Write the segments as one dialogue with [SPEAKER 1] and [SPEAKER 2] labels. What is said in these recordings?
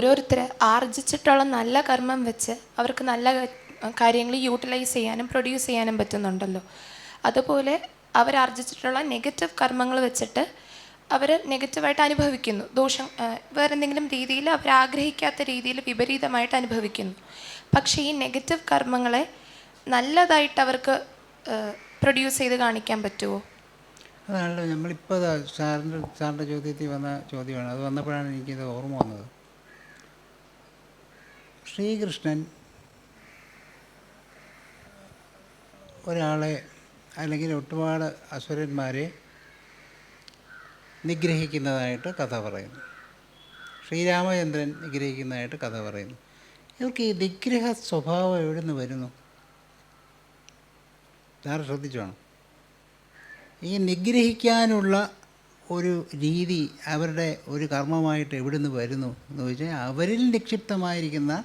[SPEAKER 1] ഓരോരുത്തർ ആർജിച്ചിട്ടുള്ള നല്ല കർമ്മം വെച്ച് അവർക്ക് നല്ല കാര്യങ്ങൾ യൂട്ടിലൈസ് ചെയ്യാനും പ്രൊഡ്യൂസ് ചെയ്യാനും പറ്റുന്നുണ്ടല്ലോ. അതുപോലെ അവർ ആർജിച്ചിട്ടുള്ള നെഗറ്റീവ് കർമ്മങ്ങൾ വെച്ചിട്ട് അവർ നെഗറ്റീവായിട്ട് അനുഭവിക്കുന്നു. ദോഷം വേറെന്തെങ്കിലും രീതിയിൽ അവർ ആഗ്രഹിക്കാത്ത രീതിയിൽ വിപരീതമായിട്ട് അനുഭവിക്കുന്നു. പക്ഷേ ഈ നെഗറ്റീവ് കർമ്മങ്ങളെ നല്ലതായിട്ട് അവർക്ക് പ്രൊഡ്യൂസ് ചെയ്ത് കാണിക്കാൻ പറ്റുമോ
[SPEAKER 2] അതാണല്ലോ നമ്മളിപ്പോൾ സാറിന്റെ സാറിന്റെ ചോദ്യത്തിൽ വന്ന ചോദ്യമാണ്. അത് വന്നപ്പോഴാണ് എനിക്കിത് ഓർമ്മ വന്നത്. ശ്രീകൃഷ്ണൻ ഒരാളെ അല്ലെങ്കിൽ ഒരുപാട് അസുരന്മാരെ നിഗ്രഹിക്കുന്നതായിട്ട് കഥ പറയുന്നു. ശ്രീരാമചന്ദ്രൻ നിഗ്രഹിക്കുന്നതായിട്ട് കഥ പറയുന്നു. ഇവർക്ക് ഈ നിഗ്രഹ സ്വഭാവം എവിടെ നിന്ന് വരുന്നു ധാരാളം ശ്രദ്ധിച്ചോണം ഈ നിഗ്രഹിക്കാനുള്ള ഒരു രീതി അവരുടെ ഒരു കർമ്മമായിട്ട് എവിടെ നിന്ന് വരുന്നു എന്ന് ചോദിച്ചാൽ അവരിൽ നിക്ഷിപ്തമായിരിക്കുന്ന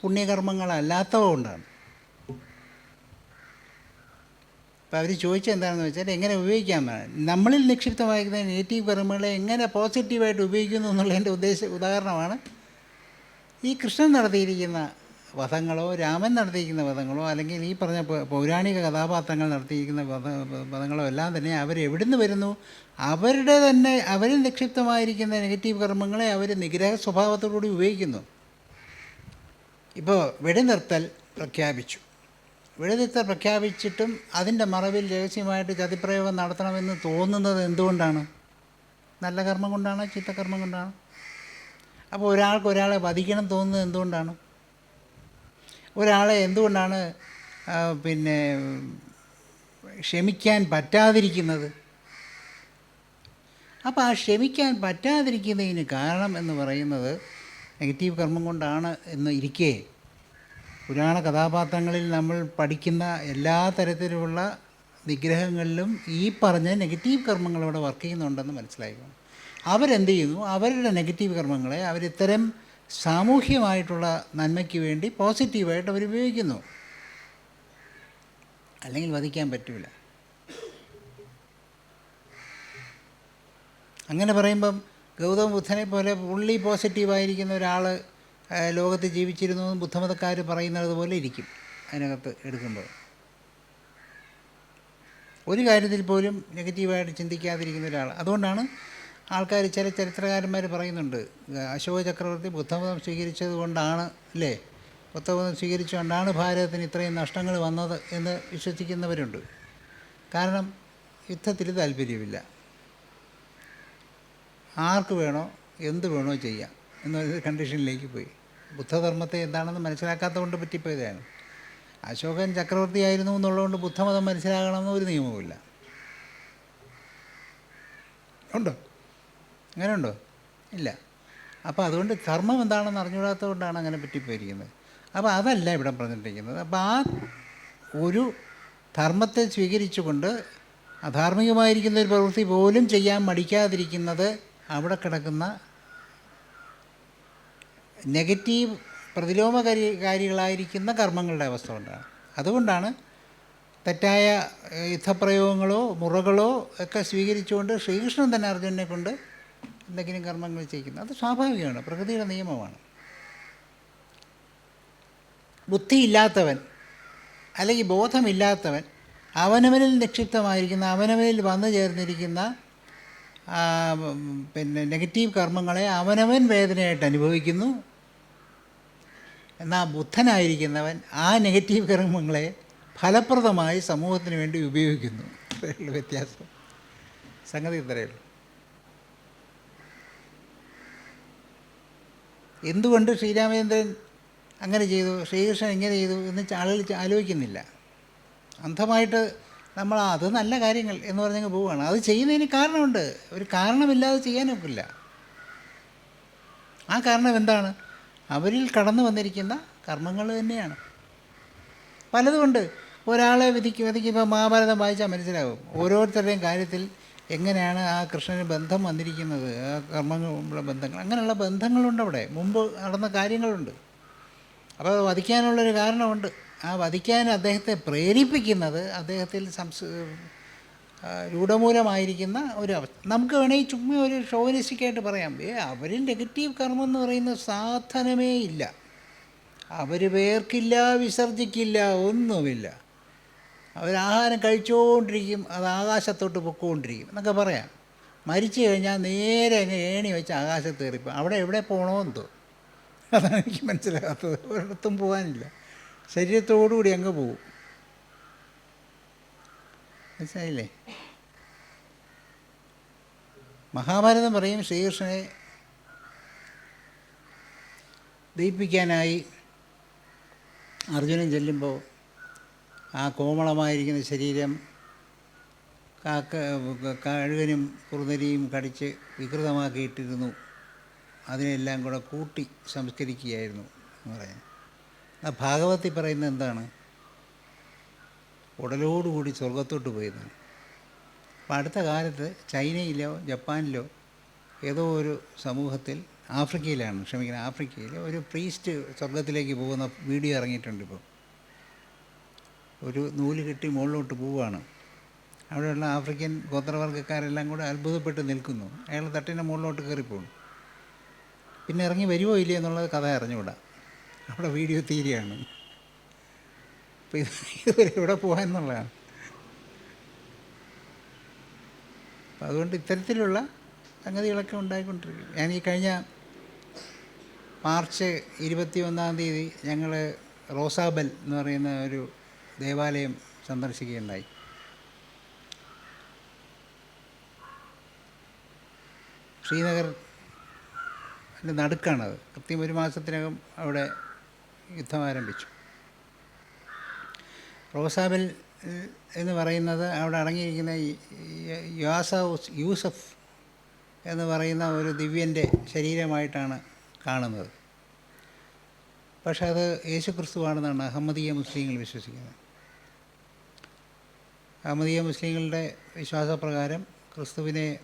[SPEAKER 2] പുണ്യകർമ്മങ്ങളല്ലാത്തവ കൊണ്ടാണ് അപ്പോൾ അവർ ചോദിച്ചത് എന്താണെന്ന് വെച്ചാൽ എങ്ങനെ ഉപയോഗിക്കാമെന്നാണ് നമ്മളിൽ നിക്ഷിപ്തമായിരിക്കുന്ന നെഗറ്റീവ് കർമ്മങ്ങളെ എങ്ങനെ പോസിറ്റീവായിട്ട് ഉപയോഗിക്കുന്നു എന്നുള്ളതിന്റെ ഉദ്ദേശ ഉദാഹരണമാണ് ഈ കൃഷ്ണൻ നടത്തിയിരിക്കുന്ന വധങ്ങളോ രാമൻ നടത്തിയിരിക്കുന്ന വധങ്ങളോ അല്ലെങ്കിൽ ഈ പറഞ്ഞ പൗരാണിക കഥാപാത്രങ്ങൾ നടത്തിയിരിക്കുന്ന വധ വധങ്ങളോ എല്ലാം തന്നെ അവരെവിടുന്ന് വരുന്നു? അവരുടെ തന്നെ അവരിൽ നിക്ഷിപ്തമായിരിക്കുന്ന നെഗറ്റീവ് കർമ്മങ്ങളെ അവർ നിഗ്രഹ സ്വഭാവത്തോടുകൂടി ഉപയോഗിക്കുന്നു. ഇപ്പോൾ വെടിനിർത്തൽ പ്രഖ്യാപിച്ചു. വെടിനിർത്തൽ പ്രഖ്യാപിച്ചിട്ടും അതിന്റെ മറവിൽ രഹസ്യമായിട്ട് ചതിപ്രയോഗം നടത്തണമെന്ന് തോന്നുന്നത് എന്തുകൊണ്ടാണ്? നല്ല കർമ്മം കൊണ്ടാണോ ചീത്തകർമ്മം കൊണ്ടാണ്? അപ്പോൾ ഒരാൾക്ക് ഒരാളെ വധിക്കണം തോന്നുന്നത് എന്തുകൊണ്ടാണ്? ഒരാളെ എന്തുകൊണ്ടാണ് പിന്നെ ക്ഷമിക്കാൻ പറ്റാതിരിക്കുന്നത്? അപ്പോൾ ആ ക്ഷമിക്കാൻ പറ്റാതിരിക്കുന്നതിന് കാരണം എന്ന് പറയുന്നത് നെഗറ്റീവ് കർമ്മം കൊണ്ടാണ് എന്ന് ഇരിക്കെ. പുരാണ കഥാപാത്രങ്ങളിൽ നമ്മൾ പഠിക്കുന്ന എല്ലാ തരത്തിലുള്ള വിഗ്രഹങ്ങളിലും ഈ പറഞ്ഞ നെഗറ്റീവ് കർമ്മങ്ങൾ അവിടെ വർക്ക് ചെയ്യുന്നുണ്ടെന്ന് മനസ്സിലാക്കണം അവരെന്ത് ചെയ്യുന്നു? അവരുടെ നെഗറ്റീവ് കർമ്മങ്ങളെ അവരിത്തരം സാമൂഹ്യമായിട്ടുള്ള നന്മയ്ക്ക് വേണ്ടി പോസിറ്റീവായിട്ട് അവർ ഉപയോഗിക്കുന്നു. അല്ലെങ്കിൽ വധിക്കാൻ പറ്റില്ല അങ്ങനെ പറയുമ്പം ഗൗതമ ബുദ്ധനെ പോലെ പുള്ളി പോസിറ്റീവായിരിക്കുന്ന ഒരാൾ ലോകത്ത് ജീവിച്ചിരുന്നു എന്ന് ബുദ്ധമതക്കാർ പറയുന്നത് പോലെ ഇരിക്കും അതിനകത്ത് എടുക്കുമ്പോൾ. ഒരു കാര്യത്തിൽ പോലും നെഗറ്റീവായിട്ട് ചിന്തിക്കാതിരിക്കുന്ന ഒരാൾ. അതുകൊണ്ടാണ് ആൾക്കാർ ചില ചരിത്രകാരന്മാർ പറയുന്നുണ്ട് അശോക ചക്രവർത്തി ബുദ്ധമതം സ്വീകരിച്ചത് കൊണ്ടാണ് അല്ലേ? ബുദ്ധമതം സ്വീകരിച്ചുകൊണ്ടാണ് ഭാരതത്തിന് ഇത്രയും നഷ്ടങ്ങൾ വന്നത് എന്ന് വിശ്വസിക്കുന്നവരുണ്ട്. കാരണം യുദ്ധത്തിൽ താല്പര്യമില്ല. ആർക്ക് വേണോ എന്ത് വേണോ ചെയ്യാം. എന്നൊരു കണ്ടീഷനിലേക്ക് പോയി. ബുദ്ധധർമ്മത്തെ എന്താണെന്ന് മനസ്സിലാക്കാത്തതുകൊണ്ട് പറ്റിപ്പോയതാണ്. അശോകൻ ചക്രവർത്തി ആയിരുന്നു എന്നുള്ളതുകൊണ്ട് ബുദ്ധമതം മനസ്സിലാകണമെന്ന് ഒരു നിയമവുമില്ല. ഉണ്ടോ? അങ്ങനെ ഉണ്ടോ? ഇല്ല. അപ്പോൾ അതുകൊണ്ട് ധർമ്മം എന്താണെന്ന് അറിഞ്ഞുകൂടാത്തതുകൊണ്ടാണ് അങ്ങനെ പറ്റിപ്പോയിരിക്കുന്നത്. അപ്പോൾ അതല്ല ഇവിടെ പറഞ്ഞിട്ടിരിക്കുന്നത് അപ്പോൾ ആ ഒരു ധർമ്മത്തെ സ്വീകരിച്ചുകൊണ്ട് അധാർമികമായിരിക്കുന്ന ഒരു പ്രവൃത്തി പോലും ചെയ്യാൻ മടിക്കാതിരിക്കുന്നത് അവിടെ കിടക്കുന്ന നെഗറ്റീവ് പ്രതിലോമകാരി കാര്യങ്ങളായിരിക്കുന്ന കർമ്മങ്ങളുടെ അവസ്ഥ കൊണ്ടാണ്. അതുകൊണ്ടാണ് തെറ്റായ യുദ്ധപ്രയോഗങ്ങളോ മുറകളോ ഒക്കെ സ്വീകരിച്ചുകൊണ്ട് ശ്രീകൃഷ്ണൻ തന്നെ അർജുനനെ കൊണ്ട് എന്തെങ്കിലും കർമ്മങ്ങൾ ചെയ്യിക്കുന്നത് അത് സ്വാഭാവികമാണ്. പ്രകൃതിയുടെ നിയമമാണ്. ബുദ്ധിയില്ലാത്തവൻ അല്ലെങ്കിൽ ബോധമില്ലാത്തവൻ അവനവനിൽ നിക്ഷിപ്തമായിരിക്കുന്ന അവനവനിൽ വന്നു ചേർന്നിരിക്കുന്ന പിന്നെ നെഗറ്റീവ് കർമ്മങ്ങളെ അവനവൻ വേദനയായിട്ട് അനുഭവിക്കുന്നു. എന്നാൽ ബുദ്ധനായിരിക്കുന്നവൻ ആ നെഗറ്റീവ് കർമ്മങ്ങളെ ഫലപ്രദമായി സമൂഹത്തിന് വേണ്ടി ഉപയോഗിക്കുന്നു. ഇത്രയുള്ള വ്യത്യാസം. സംഗതി ഇത്രയേ ഉള്ളൂ. എന്തുകൊണ്ട് ശ്രീരാമചന്ദ്രൻ അങ്ങനെ ചെയ്തു? ശ്രീകൃഷ്ണൻ ഇങ്ങനെ ചെയ്തു? എന്ന് ആളുകൾ ആലോചിക്കുന്നില്ല. അന്ധമായിട്ട് നമ്മൾ അത് നല്ല കാര്യങ്ങൾ എന്ന് പറഞ്ഞങ്ങ് പോവുകയാണ് അത് ചെയ്യുന്നതിന് കാരണമുണ്ട്. ഒരു കാരണമില്ലാതെ ചെയ്യാനൊക്കില്ല. ആ കാരണം എന്താണ്? അവരിൽ കടന്നു വന്നിരിക്കുന്ന കർമ്മങ്ങൾ തന്നെയാണ്. പലതുകൊണ്ട് ഒരാളെ വിധിക്ക് വിധിക്കുമ്പോൾ മഹാഭാരതം വായിച്ചാൽ മനസ്സിലാവും. ഓരോരുത്തരുടെയും കാര്യത്തിൽ എങ്ങനെയാണ് ആ കൃഷ്ണന് ബന്ധം വന്നിരിക്കുന്നത്? ആ കർമ്മങ്ങളുള്ള ബന്ധങ്ങൾ. അങ്ങനെയുള്ള ബന്ധങ്ങളുണ്ട് അവിടെ. മുമ്പ് നടന്ന കാര്യങ്ങളുണ്ട്. അപ്പോൾ വധിക്കാനുള്ളൊരു കാരണമുണ്ട്. ആ വധിക്കാൻ അദ്ദേഹത്തെ പ്രേരിപ്പിക്കുന്നത് അദ്ദേഹത്തിൽ സംസ് രൂഢമൂലമായിരിക്കുന്ന ഒരു അവസ്ഥ നമുക്ക് വേണമെങ്കിൽ ചുമ്മാ ഒരു ഷോവിനിസ്റ്റിക്കായിട്ട് പറയാം. ഏ അവരിൽ നെഗറ്റീവ് കർമ്മം എന്ന് പറയുന്ന സാധനമേ ഇല്ല. അവർ വേർക്കില്ല വിസർജിക്കില്ല ഒന്നുമില്ല. അവരാഹാരം കഴിച്ചുകൊണ്ടിരിക്കും അത് ആകാശത്തോട്ട് പൊക്കോണ്ടിരിക്കും എന്നൊക്കെ പറയാം. മരിച്ചു കഴിഞ്ഞാൽ നേരെ അങ്ങ് ഏണി വെച്ച് ആകാശത്ത് കയറിപ്പോൾ അവിടെ എവിടെ പോകണമെന്ന് തോന്നും അതാണ് എനിക്ക് മനസ്സിലാകാത്തത്. ഒരിടത്തും പോകാനില്ല. ശരീരത്തോടുകൂടി അങ്ങ് പോകും മനസ്സിലായില്ലേ? മഹാഭാരതം പറയും ശ്രീകൃഷ്ണനെ ദയിപ്പിക്കാനായി അർജുനൻ ചെല്ലുമ്പോൾ ആ കോമളമായിരിക്കുന്ന ശരീരം കാക്ക കഴുകനും കുറുനരിയും കടിച്ച് വികൃതമാക്കിയിട്ടിരുന്നു. അതിനെല്ലാം കൂടെ കൂട്ടി സംസ്കരിക്കുകയായിരുന്നു എന്ന് ആ ഭാഗവത്തിൽ പറയുന്നത് എന്താണ്? ഉടലോടുകൂടി സ്വർഗത്തോട്ട് പോയതാണ് അപ്പം അടുത്ത കാലത്ത് ചൈനയിലോ ജപ്പാനിലോ ഏതോ ഒരു സമൂഹത്തിൽ ആഫ്രിക്കയിലാണ് ക്ഷമിക്കണം ആഫ്രിക്കയിൽ ഒരു പ്രീസ്റ്റ് സ്വർഗത്തിലേക്ക് പോകുന്ന വീഡിയോ ഇറങ്ങിയിട്ടുണ്ട് ഇപ്പോൾ ഒരു നൂൽ കെട്ടി മുകളിലോട്ട് പോവുകയാണ്. അവിടെയുള്ള ആഫ്രിക്കൻ ഗോത്രവർഗക്കാരെല്ലാം കൂടെ അത്ഭുതപ്പെട്ട് നിൽക്കുന്നു. അയാൾ തട്ടിന്റെ മുകളിലോട്ട് കയറിപ്പോകും പിന്നെ ഇറങ്ങി വരുമോ ഇല്ലയോ എന്നുള്ളത് കഥ അറിഞ്ഞുകൂടാ. അവിടെ വീഡിയോ തീരെയാണ്. ഇതുവരെ എവിടെ അപ്പം അതുകൊണ്ട് ഇത്തരത്തിലുള്ള സംഗതികളൊക്കെ ഉണ്ടായിക്കൊണ്ടിരിക്കും ഞാൻ ഈ കഴിഞ്ഞ മാർച്ച് ഇരുപത്തി ഒന്നാം തീയതി ഞങ്ങൾ റോസാബൽ എന്ന് പറയുന്ന ഒരു ദേവാലയം സന്ദർശിക്കുകയുണ്ടായി. ശ്രീനഗർ നടുക്കാണത്. കൃത്യം ഒരു മാസത്തിനകം അവിടെ യുദ്ധം ആരംഭിച്ചു. റോസാബിൽ എന്ന് പറയുന്നത് അവിടെ അടങ്ങിയിരിക്കുന്ന ഈ യൂസഫ് എന്ന് പറയുന്ന ഒരു ദിവ്യന്റെ ശരീരമായിട്ടാണ് കാണുന്നത്. പക്ഷെ അത് യേശു ക്രിസ്തുവാണെന്നാണ് അഹമ്മദീയ മുസ്ലിങ്ങൾ വിശ്വസിക്കുന്നത്. അഹമ്മദീയ മുസ്ലിങ്ങളുടെ വിശ്വാസപ്രകാരം ക്രിസ്തുവിനെ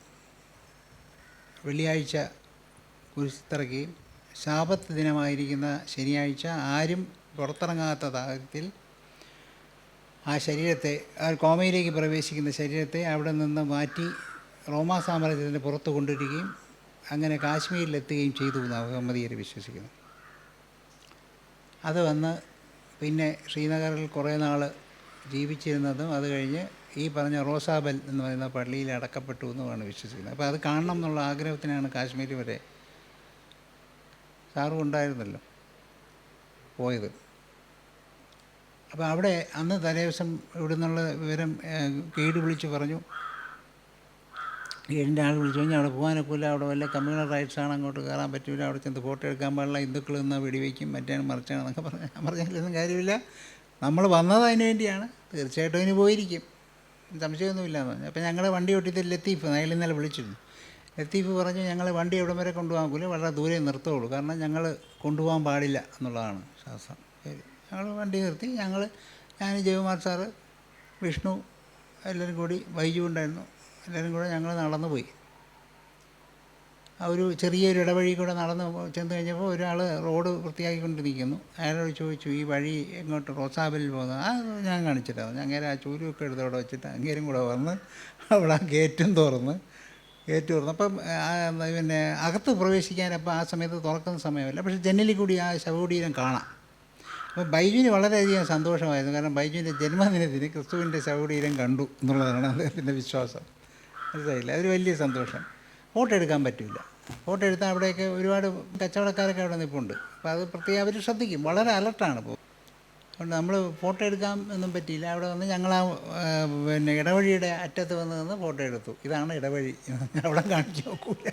[SPEAKER 2] വെള്ളിയാഴ്ച കുരിശിത്തിറക്കുകയും ശാപത്ത് ദിനമായിരിക്കുന്ന ശനിയാഴ്ച ആരും പുറത്തിറങ്ങാത്ത തരത്തിൽ ആ ശരീരത്തെ ആ കോമയിലേക്ക് പ്രവേശിക്കുന്ന ശരീരത്തെ അവിടെ നിന്ന് മാറ്റി റോമാ സാമ്രാജ്യത്തിന്റെ പുറത്ത് കൊണ്ടിരിക്കുകയും അങ്ങനെ കാശ്മീരിലെത്തുകയും ചെയ്തു എന്നാണ് അഹമ്മദീയർ വിശ്വസിക്കുന്നു അത് വന്ന് പിന്നെ ശ്രീനഗറിൽ കുറേ നാൾ ജീവിച്ചിരുന്നതും അത് കഴിഞ്ഞ് ഈ പറഞ്ഞ റോസാബൽ എന്ന് പറയുന്ന പള്ളിയിൽ അടക്കപ്പെട്ടു എന്നുമാണ് വിശ്വസിക്കുന്നത്. അപ്പോൾ അത് കാണണം എന്നുള്ള ആഗ്രഹത്തിനാണ് കാശ്മീർ വരെ സാറും ഉണ്ടായിരുന്നല്ലോ പോയത്. അപ്പോൾ അവിടെ അന്ന് തലേദിവസം ഇവിടെ നിന്നുള്ള വിവരം ഗൈഡ് വിളിച്ച് പറഞ്ഞു. ഗൈഡിന്റെ ആൾ വിളിച്ചു കഴിഞ്ഞാൽ അവിടെ പോകാനൊക്കില്ല അവിടെ വല്ല കമ്മ്യൂണൽ റൈറ്റ്സ് ആണ് അങ്ങോട്ട് കയറാൻ പറ്റില്ല അവിടെ ചെന്ന് ഫോട്ടോ എടുക്കാൻ പാടില്ല ഹിന്ദുക്കൾ നിന്ന് വെടിവെക്കും മറ്റാണ് മറിച്ചാണ് എന്നൊക്കെ പറഞ്ഞാലൊന്നും കാര്യമില്ല. നമ്മൾ വന്നത് അതിന് വേണ്ടിയാണ് തീർച്ചയായിട്ടും അതിന് പോയിരിക്കും. സംശയമൊന്നുമില്ല എന്ന് പറഞ്ഞു. അപ്പോൾ ഞങ്ങൾ വണ്ടി ലത്തീഫ് അയാൾ ഇന്നലെ വിളിച്ചിരുന്നു. ലത്തീഫ് പറഞ്ഞു ഞങ്ങൾ വണ്ടി എവിടം വരെ കൊണ്ടുപോകാൻ പോലും വളരെ ദൂരെ നിർത്തുള്ളൂ കാരണം ഞങ്ങൾ കൊണ്ടുപോകാൻ പാടില്ല എന്നുള്ളതാണ് ശാസ്ത്രം. ശരി. ഞങ്ങൾ വണ്ടി നിർത്തി. ഞങ്ങൾ ഞാൻ ജയകുമാർ സാറ് വിഷ്ണു എല്ലാവരും കൂടി വൈജു ഉണ്ടായിരുന്നു. എല്ലാവരും കൂടെ ഞങ്ങൾ നടന്നു പോയി. ആ ഒരു ചെറിയൊരു ഇടവഴി കൂടെ നടന്ന് ചെന്ന് കഴിഞ്ഞപ്പോൾ ഒരാൾ റോഡ് വൃത്തിയാക്കിക്കൊണ്ടിരിക്കുന്നു. അയാളോട് ചോദിച്ചു ഈ വഴി എങ്ങോട്ട് റോസാബലിൽ പോകുന്നത്? ആ ഞാൻ കാണിച്ചിട്ടാണ് അങ്ങനെ ആ ചൂരുമൊക്കെ എടുത്ത് അവിടെ വെച്ചിട്ട് അങ്ങേരും കൂടെ വന്ന് അവിടെ ആ ഗേറ്റും തുറന്ന് തുറന്ന് അപ്പം പിന്നെ അകത്ത് പ്രവേശിക്കാൻ അപ്പം ആ സമയത്ത് തുറക്കുന്ന സമയമല്ല. പക്ഷേ ജനലിൽ കൂടി ആ ശവകുടീരം കാണാം. അപ്പോൾ ബൈജുവിന് വളരെയധികം സന്തോഷമായിരുന്നു. കാരണം ബൈജുവിന്റെ ജന്മദിനത്തിന് ക്രിസ്തുവിന്റെ ശവകുടീരം കണ്ടു എന്നുള്ളതാണ് അദ്ദേഹത്തിന്റെ വിശ്വാസം. മനസ്സിലായില്ല? അതൊരു വലിയ സന്തോഷം. ഫോട്ടോ എടുക്കാൻ പറ്റില്ല ഫോട്ടോ എടുത്താൽ അവിടെയൊക്കെ ഒരുപാട് കച്ചവടക്കാരൊക്കെ അവിടെ നിൽപ്പുണ്ട്. അപ്പോൾ അത് പ്രത്യേകം അവർ ശ്രദ്ധിക്കും. വളരെ അലർട്ടാണ് ഇപ്പോൾ. അതുകൊണ്ട് നമ്മൾ ഫോട്ടോ എടുക്കാൻ ഒന്നും പറ്റിയില്ല. അവിടെ വന്ന് ഞങ്ങൾ ആ പിന്നെ ഇടവഴിയുടെ അറ്റത്ത് വന്ന് നിന്ന് ഫോട്ടോ എടുത്തു. ഇതാണ് ഇടവഴി. അവിടെ കാണിച്ചു നോക്കൂല.